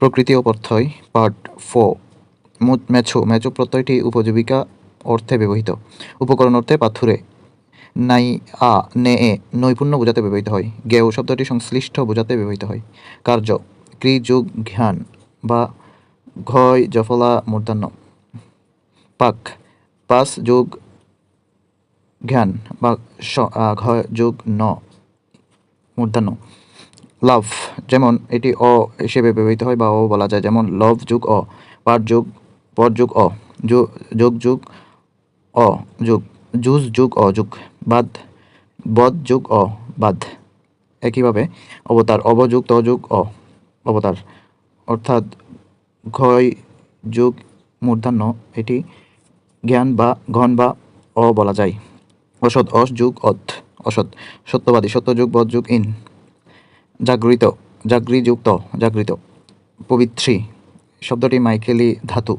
প্রকৃতি ও প্রত্যয় পার্ট ফো মেছো মেছো প্রত্যয়টি উপজীবিকা অর্থে ব্যবহৃত। উপকরণ অর্থে পাথুরে। নাই, আ, নে, এ, নৈপুণ্য বোঝাতে ব্যবহৃত হয়। জ্ঞেয় শব্দটি সংশ্লিষ্ট বোঝাতে ব্যবহৃত হয়। কার্য ক্রি যুগ ঘ্যান বা ঘয়, জফলা, মূর্ধন্য। পাক, পাস, যোগ জ্ঞান বা ঘয়, যোগ, ন, মূর্ধন্য। লাভ, যেমন এটি অ হিসেবে ব্যবহৃত হয় বা অ বলা যায়, যেমন লভ যুগ অ, পাঠ যুগ পর যুগ অ যোগ যুগ অ, যুগ জুজ যুগ অ, যুগ, বাদ, বদ যুগ অ, বাদ। একইভাবে অবতার অবযুগ তযুগ অ, অবতার, অর্থাৎ ঘয় যুগ মূর্ধান্য, এটি জ্ঞান বা ঘন বা অ বলা যায়। অসৎ, অস যুগ, অত, অসৎ, সত্যবাদী সত্যযুগ বদ যুগ, ইন। জাগৃত জাগৃযুক্ত জাগৃত পবিত্রী শব্দটি মাইকেলি ধাতু।